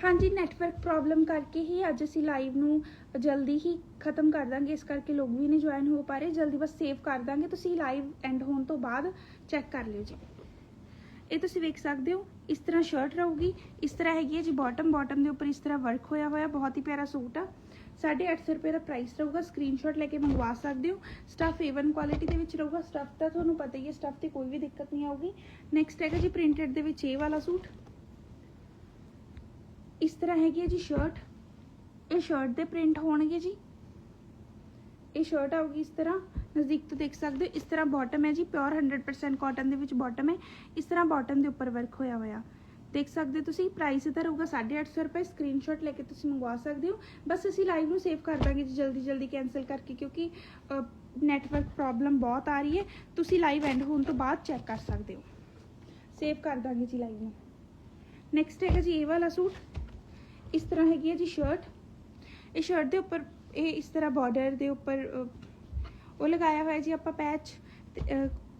ਹਾਂਜੀ ਨੈਟਵਰਕ ਪ੍ਰੋਬਲਮ ਕਰਕੇ ਹੀ ਅੱਜ ਅਸੀਂ ਲਾਈਵ ਨੂੰ ਜਲਦੀ ਹੀ ਖਤਮ ਕਰ ਦਾਂਗੇ, ਇਸ ਕਰਕੇ ਲੋਕ ਵੀ ਨਹੀਂ ਜੁਆਇਨ ਹੋ ਪਾ ਰਹੇ। ਜਲਦੀ ਬਸ ਸੇਵ ਕਰ ਦਾਂਗੇ। ਤੁਸੀਂ ਲਾਈਵ ਐਂਡ ਹੋਣ ਤੋਂ ਬਾਅਦ ਚੈੱਕ ਕਰ ਲਿਓ ਜੀ। ਇਹ ਤੁਸੀਂ ਵੇਖ ਸਕਦੇ ਹੋ, ਇਸ ਤਰ੍ਹਾਂ ਸ਼ਰਟ ਰਹੂਗੀ। ਇਸ ਤਰ੍ਹਾਂ ਹੈਗੀ ਹੈ ਜੀ ਬਾਟਮ ਬਾਟਮ ਦੇ ਉੱਪਰ ਇਸ ਤਰ੍ਹਾਂ ਵਰਕ ਹੋਇਆ ਹੋਇਆ, ਬਹੁਤ ਹੀ ਪਿਆਰਾ ਸੂਟ ਆ। 850 ਰੁਪਏ ਦਾ ਪ੍ਰਾਈਸ ਰਹੂਗਾ। ਸਕਰੀਨਸ਼ਾਟ ਲੈ ਕੇ ਮੰਗਵਾ ਸਕਦੇ ਹੋ। ਸਟਫ A1 ਕੁਆਲਿਟੀ ਦੇ ਵਿੱਚ ਰਹੂਗਾ। ਸਟਫ ਤਾਂ ਤੁਹਾਨੂੰ ਪਤਾ ਹੀ ਹੈ ਸਟਫ ਤੇ ਕੋਈ ਵੀ ਦਿੱਕਤ ਨਹੀਂ ਆਊਗੀ। ਨੈਕਸਟ ਹੈਗਾ ਜੀ ਪ੍ਰਿੰਟਡ ਦੇ ਵਿੱਚ ਇਹ ਵਾਲਾ ਸੂਟ। ਇਸ ਤਰ੍ਹਾਂ ਹੈਗੀ ਹੈ ਜੀ ਸ਼ਰਟ ਇਹ ਸ਼ਰਟ ਦੇ ਪ੍ਰਿੰਟ ਹੋਣਗੇ ਜੀ। ਇਹ ਸ਼ਰਟ ਆਊਗੀ ਇਸ ਤਰ੍ਹਾਂ। ਨਜ਼ਦੀਕ ਤੋਂ ਦੇਖ ਸਕਦੇ ਹੋ, ਇਸ ਤਰ੍ਹਾਂ ਬਾਟਮ ਹੈ ਜੀ। ਪਿਓਰ 100% ਕਾਟਨ ਦੇ ਵਿੱਚ ਬਾਟਮ ਹੈ। ਇਸ ਤਰ੍ਹਾਂ ਬਾਟਮ ਦੇ ਉੱਪਰ ਵਰਕ ਹੋਇਆ ਹੋਇਆ। ਦੇਖ ਸਕਦੇ ਹੋ ਤੁਸੀਂ ਪ੍ਰਾਈਸ ਇਹਦਾ ਰਹੂਗਾ 850 ਰੁਪਏ। ਸਕਰੀਨਸ਼ਾਟ ਲੈ ਕੇ ਤੁਸੀਂ ਮੰਗਵਾ ਸਕਦੇ ਹੋ। ਬਸ ਅਸੀਂ ਲਾਈਵ ਨੂੰ ਸੇਵ ਕਰ ਦਾਂਗੇ ਜੀ ਜਲਦੀ ਜਲਦੀ ਕੈਨਸਲ ਕਰਕੇ, ਕਿਉਂਕਿ ਨੈਟਵਰਕ ਪ੍ਰੋਬਲਮ ਬਹੁਤ ਆ ਰਹੀ ਹੈ। ਤੁਸੀਂ ਲਾਈਵ ਐਂਡ ਹੋਣ ਤੋਂ ਬਾਅਦ ਚੈੱਕ ਕਰ ਸਕਦੇ ਹੋ। ਸੇਵ ਕਰ ਦਾਂਗੇ ਜੀ ਲਾਈਵ ਨੂੰ। ਨੈਕਸਟ ਹੈਗਾ ਜੀ ਇਹ ਵਾਲਾ ਸੂਟ। ਇਸ ਤਰ੍ਹਾਂ ਹੈਗੀ ਹੈ ਜੀ ਸ਼ਰਟ ਇਹ ਸ਼ਰਟ ਦੇ ਉੱਪਰ ਇਹ ਇਸ ਤਰ੍ਹਾਂ ਬਾਰਡਰ ਦੇ ਉੱਪਰ ਅ, ਉਹ ਲਗਾਇਆ ਹੋਇਆ ਜੀ ਆਪਾਂ ਪੈਚ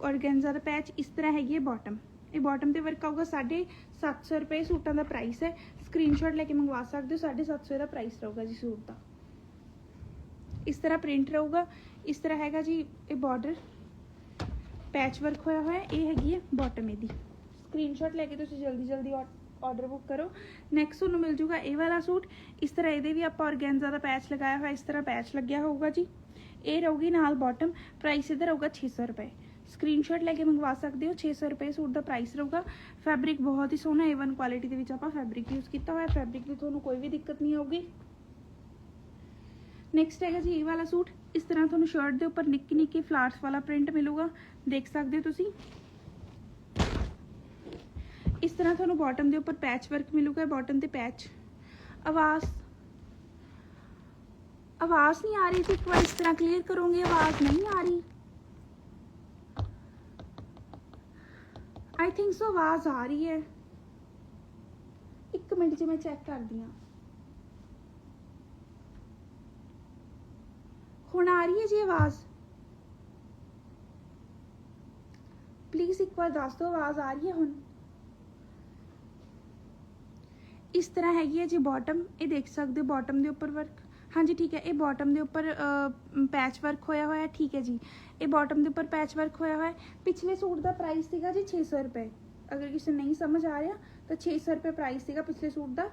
ਔਰਗੈਂਜ਼ਾ ਦਾ ਪੈਚ ਇਸ ਤਰ੍ਹਾਂ ਹੈਗੀ ਹੈ ਬਾਟਮ ਇਹ ਬਾਟਮ ਤੇ ਵਰਕ ਆਊਗਾ 750 ਰੁਪਏ ਸੂਟਾਂ ਦਾ ਪ੍ਰਾਈਸ ਹੈ ਸਕਰੀਨਸ਼ਾਟ ਲੈ ਕੇ ਮੰਗਵਾ ਸਕਦੇ ਹੋ 750 ਦਾ ਪ੍ਰਾਈਸ ਰਹੂਗਾ ਜੀ ਸੂਟ ਦਾ ਇਸ ਤਰ੍ਹਾਂ ਪ੍ਰਿੰਟ ਰਹੂਗਾ ਇਸ ਤਰ੍ਹਾਂ ਹੈਗਾ ਜੀ ਇਹ ਬਾਰਡਰ ਪੈਚ ਵਰਕ ਹੋਇਆ ਹੋਇਆ ਇਹ ਹੈਗੀ ਹੈ ਬਾਟਮ ਇਹਦੀ ਸਕਰੀਨਸ਼ਾਟ ਲੈ ਕੇ ਤੁਸੀਂ ਜਲਦੀ ਜਲਦੀ ਆਰਡਰ ਬੁੱਕ ਕਰੋ ਨੈਕਸਟ ਤੁਹਾਨੂੰ ਮਿਲ ਜੂਗਾ ਇਹ ਵਾਲਾ ਸੂਟ। ਇਸ ਤਰ੍ਹਾਂ ਇਹਦੇ ਵੀ ਆਪਾਂ ਔਰਗੈਂਜ਼ਾ ਦਾ ਪੈਚ ਲਗਾਇਆ ਹੋਇਆ, ਇਸ ਤਰ੍ਹਾਂ ਪੈਚ ਲੱਗਿਆ ਹੋਊਗਾ ਜੀ। ਇਹ ਰਹੂਗੀ ਨਾਲ ਬਾਟਮ ਪ੍ਰਾਈਸ ਇਹਦਾ ਰਹੂਗਾ 600 ਰੁਪਏ। ਸਕਰੀਨਸ਼ਾਟ ਲੈ ਕੇ ਮੰਗਵਾ ਸਕਦੇ ਹੋ 600 ਰੁਪਏ ਸੂਟ ਦਾ ਪ੍ਰਾਈਸ ਰਹੂਗਾ। ਫੈਬਰਿਕ ਬਹੁਤ ਹੀ ਸੋਹਣਾ A1 ਕੁਆਲਿਟੀ ਦੇ ਵਿੱਚ ਆਪਾਂ ਫੈਬਰਿਕ ਯੂਜ਼ ਕੀਤਾ ਹੋਇਆ। ਫੈਬਰਿਕ ਦੀ ਤੁਹਾਨੂੰ ਕੋਈ ਵੀ ਦਿੱਕਤ ਨਹੀਂ ਆਊਗੀ। ਨੈਕਸਟ ਹੈਗਾ ਜੀ ਇਹ ਵਾਲਾ ਸੂਟ। ਇਸ ਤਰ੍ਹਾਂ ਤੁਹਾਨੂੰ ਸ਼ਰਟ ਦੇ ਉੱਪਰ ਨਿੱਕੀ ਨਿੱਕੀ ਫਲਾਰਸ ਵਾਲਾ ਪ੍ਰਿੰਟ ਮਿਲੂਗਾ। ਦੇਖ ਸਕਦੇ ਹੋ ਤੁਸੀਂ। ਇਸ ਤਰ੍ਹਾਂ ਤੁਹਾਨੂੰ ਬਾਟਮ ਦੇ ਉੱਪਰ ਪੈਚ ਵਰਕ ਮਿਲੂਗਾ ਬਾਟਮ ਤੇ ਪੈਚ ਆਵਾਜ਼। ਆਵਾਜ਼ ਨਹੀਂ ਆ ਰਹੀ ਸੀ, ਇੱਕ ਵਾਰ ਇਸ ਤਰ੍ਹਾਂ ਕਲੀਅਰ ਕਰੋਗੇ, ਆਵਾਜ਼ ਨਹੀਂ ਆ ਰਹੀ। ਆਈ ਥਿੰਕ ਸੋ ਆਵਾਜ਼ ਆ ਰਹੀ ਹੈ। ਇੱਕ ਮਿੰਟ 'ਚ ਮੈਂ ਚੈੱਕ ਕਰਦੀ ਹਾਂ। ਹੁਣ ਆ ਰਹੀ ਹੈ ਜੀ ਆਵਾਜ਼। ਪਲੀਜ਼ ਇੱਕ ਵਾਰ ਦੱਸ ਦਿਓ, ਆਵਾਜ਼ ਆ ਰਹੀ ਹੈ ਹੁਣ? ਇਸ ਤਰ੍ਹਾਂ ਹੈਗੀ ਹੈ ਜੀ ਬਾਟਮ ਇਹ ਦੇਖ ਸਕਦੇ ਹੋ ਬਾਟਮ ਦੇ ਉੱਪਰ ਵਰਕ ਹਾਂਜੀ ਠੀਕ ਹੈ ਇਹ ਬਾਟਮ ਦੇ ਉੱਪਰ ਪੈਚ ਵਰਕ ਹੋਇਆ ਹੋਇਆ ਹੈ ਠੀਕ ਹੈ ਜੀ ਇਹ ਬਾਟਮ ਦੇ ਉੱਪਰ ਪੈਚ ਵਰਕ ਹੋਇਆ ਹੋਇਆ ਹੈ ਪਿਛਲੇ ਸੂਟ ਦਾ ਪ੍ਰਾਈਸ ਸੀਗਾ ਜੀ 600 ਰੁਪਏ ਅਗਰ ਕਿਸੇ ਨੂੰ ਨਹੀਂ ਸਮਝ ਆ ਰਿਹਾ ਤਾਂ 600 ਰੁਪਏ ਪ੍ਰਾਈਸ ਸੀਗਾ ਪਿਛਲੇ ਸੂਟ ਦਾ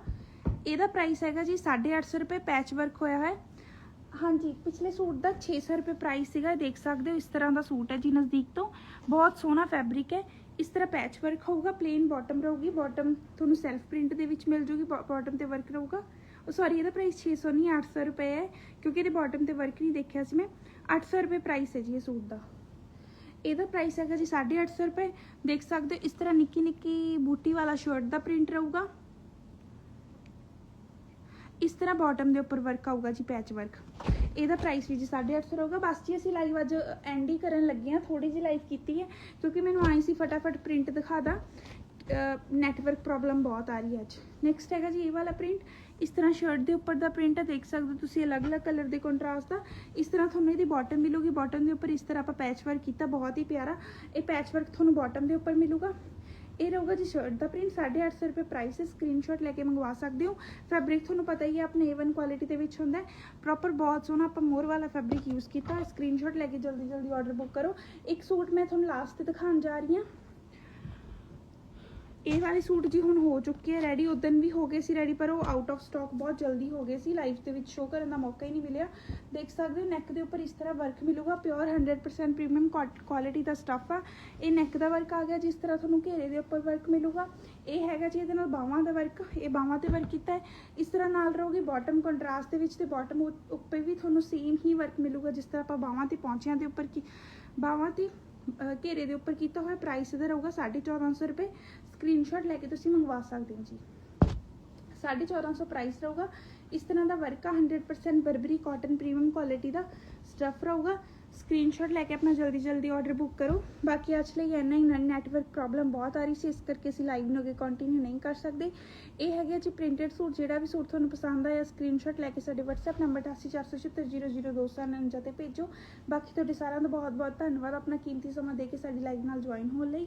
ਇਹਦਾ ਪ੍ਰਾਈਸ ਹੈਗਾ ਜੀ 850 ਰੁਪਏ ਪੈਚ ਵਰਕ ਹੋਇਆ ਹੋਇਆ ਹੈ ਹਾਂਜੀ ਪਿਛਲੇ ਸੂਟ ਦਾ 600 ਰੁਪਏ ਪ੍ਰਾਈਸ ਸੀਗਾ ਦੇਖ ਸਕਦੇ ਹੋ ਇਸ ਤਰ੍ਹਾਂ ਦਾ ਸੂਟ ਹੈ ਜੀ ਨਜ਼ਦੀਕ ਤੋਂ ਬਹੁਤ ਸੋਹਣਾ ਫੈਬਰਿਕ ਹੈ ਇਸ ਤਰ੍ਹਾਂ ਪੈਚ ਵਰਕ ਹੋਊਗਾ ਪਲੇਨ ਬਾਟਮ ਰਹੂਗੀ ਬਾਟਮ ਤੁਹਾਨੂੰ ਸੈਲਫ ਪ੍ਰਿੰਟ ਦੇ ਵਿੱਚ ਮਿਲ ਜੂਗੀ ਬਾਟਮ ਤੇ ਵਰਕ ਰਹੂਗਾ ਉਹ ਸੌਰੀ ਇਹਦਾ ਪ੍ਰਾਈਸ 600 ਨਹੀਂ 800 ਰੁਪਏ ਹੈ ਕਿਉਂਕਿ ਇਹਦੇ ਬਾਟਮ ਤੇ ਵਰਕ ਨਹੀਂ ਦੇਖਿਆ ਸੀ ਮੈਂ 800 ਰੁਪਏ ਪ੍ਰਾਈਸ ਹੈ ਜੀ ਇਹ ਸੂਟ ਦਾ ਇਹਦਾ ਪ੍ਰਾਈਸ ਹੈਗਾ ਜੀ 850 ਰੁਪਏ ਦੇਖ ਸਕਦੇ ਹੋ ਇਸ ਤਰ੍ਹਾਂ ਨਿੱਕੀ ਨਿੱਕੀ ਬੂਟੀ ਵਾਲਾ ਸ਼ਰਟ ਦਾ ਪ੍ਰਿੰਟ ਰਹੂਗਾ ਇਸ ਤਰ੍ਹਾਂ ਬਾਟਮ ਦੇ ਉੱਪਰ ਵਰਕ ਆਊਗਾ ਜੀ ਪੈਚ ਵਰਕ ਇਹਦਾ ਪ੍ਰਾਈਸ ਵੀ ਜੀ 850 ਰਹੂਗਾ। ਬਸ ਜੀ ਅਸੀਂ ਲਾਈਵ ਅੱਜ ਐਂਡ ਹੀ ਕਰਨ ਲੱਗੇ ਆ ਥੋੜੀ ਜਿਹੀ ਲਾਈਵ ਕੀਤੀ ਹੈ, ਕਿਉਂਕਿ ਮੈਨੂੰ ਆਈ ਸੀ ਫਟਾਫਟ ਪ੍ਰਿੰਟ ਦਿਖਾ ਦਾਂ। ਨੈਟਵਰਕ ਪ੍ਰੋਬਲਮ ਬਹੁਤ ਆ ਰਹੀ ਹੈ ਅੱਜ। ਨੈਕਸਟ ਹੈਗਾ ਜੀ ਇਹ ਵਾਲਾ ਪ੍ਰਿੰਟ ਇਸ ਤਰ੍ਹਾਂ ਸ਼ਰਟ ਦੇ ਉੱਪਰ ਦਾ ਪ੍ਰਿੰਟ ਹੈ, ਦੇਖ ਸਕਦੇ ਹੋ ਤੁਸੀਂ ਅਲੱਗ-ਅਲੱਗ ਕਲਰ ਦੇ ਕੰਟਰਾਸਟ ਦਾ। ਇਸ ਤਰ੍ਹਾਂ ਤੁਹਾਨੂੰ ਇਹਦੀ ਬਾਟਮ ਮਿਲੂਗੀ। ਬਾਟਮ ਦੇ ਉੱਪਰ ਇਸ ਤਰ੍ਹਾਂ ਆਪਾਂ ਪੈਚ ਵਰਕ ਕੀਤਾ, ਬਹੁਤ ਹੀ ਪਿਆਰਾ। ਇਹ ਪੈਚ ਵਰਕ ਤੁਹਾਨੂੰ ਬਾਟਮ ਦੇ ਉੱਪਰ ਮਿਲੂਗਾ। ਇਹ ਰਹੂਗਾ ਜੀ ਸ਼ਰਟ ਦਾ ਪ੍ਰਿੰਟ 850 ਰੁਪਏ ਪ੍ਰਾਈਸ ਹੈ ਸਕਰੀਨਸ਼ਾਟ ਲੈ ਕੇ ਮੰਗਵਾ ਸਕਦੇ ਹੋ। ਫੈਬਰਿਕ ਤੁਹਾਨੂੰ ਪਤਾ ਹੀ ਹੈ, ਆਪਣੇ A1 ਕੁਆਲਿਟੀ ਦੇ ਵਿੱਚ ਹੁੰਦਾ ਪ੍ਰੋਪਰ ਬਹੁਤ ਸੋਹਣਾ ਆਪਾਂ ਮੋਰ ਵਾਲਾ ਫੈਬਰਿਕ ਯੂਜ਼ ਕੀਤਾ। ਹੈ ਸਕਰੀਨਸ਼ਾਟ ਲੈ ਕੇ ਜਲਦੀ ਜਲਦੀ ਆਰਡਰ ਬੁੱਕ ਕਰੋ। ਇੱਕ ਸੂਟ ਮੈਂ ਤੁਹਾਨੂੰ ਲਾਸਟ ਤੇ ਦਿਖਾਉਣ ਜਾ ਰਹੀ ਹਾਂ। ਇਹ ਵਾਲੇ ਸੂਟ ਜੀ ਹੁਣ ਹੋ ਚੁੱਕੇ ਆ ਰੈਡੀ ਉਦੋਂ ਵੀ ਹੋ ਗਏ ਸੀ ਰੈਡੀ ਪਰ ਉਹ ਆਊਟ ਆਫ ਸਟਾਕ ਬਹੁਤ ਜਲਦੀ ਹੋ ਗਏ ਸੀ ਲਾਈਵ ਦੇ ਵਿੱਚ ਸ਼ੋਅ ਕਰਨ ਦਾ ਮੌਕਾ ਹੀ ਨਹੀਂ ਮਿਲਿਆ। ਦੇਖ ਸਕਦੇ ਹੋ ਨੈਕ ਦੇ ਉੱਪਰ ਇਸ ਤਰ੍ਹਾਂ ਵਰਕ ਮਿਲੂਗਾ ਪਿਓਰ 100% ਪ੍ਰੀਮੀਅਮ ਕੁਆਲਿਟੀ ਦਾ ਸਟੱਫ ਆ। ਇਹ ਨੈਕ ਦਾ ਵਰਕ ਆ ਗਿਆ, ਜਿਸ ਤਰ੍ਹਾਂ ਤੁਹਾਨੂੰ ਘੇਰੇ ਦੇ ਉੱਪਰ ਵਰਕ ਮਿਲੂਗਾ। ਇਹ ਹੈਗਾ ਜੀ ਇਹਦੇ ਨਾਲ ਬਾਹਾਂ ਦਾ ਵਰਕ ਇਹ ਬਾਹਾਂ ਤੇ ਵਰਕ ਕੀਤਾ ਹੈ। ਇਸ ਤਰ੍ਹਾਂ ਨਾਲ ਰਹੋਗੇ ਬਾਟਮ ਕੰਟਰਾਸਟ ਦੇ ਵਿੱਚ ਤੇ ਬਾਟਮ ਉੱਪਰ ਵੀ ਤੁਹਾਨੂੰ ਸੇਮ ਹੀ ਵਰਕ ਮਿਲੂਗਾ, ਜਿਸ ਤਰ੍ਹਾਂ ਆਪਾਂ ਬਾਹਾਂ ਤੇ ਪਹੁੰਚਿਆਂ ਦੇ ਉੱਪਰ ਕੀ ਬਾਹਾਂ ਤੇ ਘੇਰੇ ਦੇ ਉੱਪਰ ਕੀਤਾ ਹੋਇਆ ਪ੍ਰਾਈਸ ਇਹਦਾ ਰਹੂਗਾ 1450 ਰੁਪਏ। ਸਕਰੀਨਸ਼ਾਟ ਲੈ ਕੇ ਤੁਸੀਂ ਮੰਗਵਾ ਸਕਦੇ ਹੋ ਜੀ। 1450 ਪ੍ਰਾਈਸ ਰਹੂਗਾ। ਇਸ ਤਰ੍ਹਾਂ ਦਾ ਵਰਕ ਆ 100% ਬਰਬਰੀ ਕਾਟਨ ਪ੍ਰੀਮੀਅਮ ਕੁਆਲਿਟੀ ਦਾ ਸਟਫ ਰਹੂਗਾ। ਸਕਰੀਨਸ਼ਾਟ ਲੈ ਕੇ ਆਪਣਾ ਜਲਦੀ ਜਲਦੀ ਆਰਡਰ ਬੁੱਕ ਕਰੋ। ਬਾਕੀ ਅੱਜ ਲਈ ਇੰਨਾ ਹੀ ਨੈਟਵਰਕ ਪ੍ਰੋਬਲਮ ਬਹੁਤ ਆ ਰਹੀ ਸੀ, ਇਸ ਕਰਕੇ ਅਸੀਂ ਲਾਈਵ ਨੂੰ ਅੱਗੇ ਕੰਟੀਨਿਊ ਨਹੀਂ ਕਰ ਸਕਦੇ। ਇਹ ਹੈਗਾ ਜੀ ਪ੍ਰਿੰਟਡ ਸੂਟ, ਜਿਹੜਾ ਵੀ ਸੂਟ ਤੁਹਾਨੂੰ ਪਸੰਦ ਆਇਆ ਸਕਰੀਨਸ਼ਾਟ ਲੈ ਕੇ ਸਾਡੇ WhatsApp ਨੰਬਰ 8847700249 ਤੇ ਭੇਜੋ। ਬਾਕੀ ਤੁਹਾਡੇ ਸਾਰਿਆਂ ਦਾ ਬਹੁਤ ਬਹੁਤ ਧੰਨਵਾਦ, ਆਪਣਾ ਕੀਮਤੀ ਸਮਾਂ ਦੇ ਕੇ ਸਾਡੀ ਲਾਈਵ ਨਾਲ ਜੁਆਇਨ ਹੋਣ ਲਈ।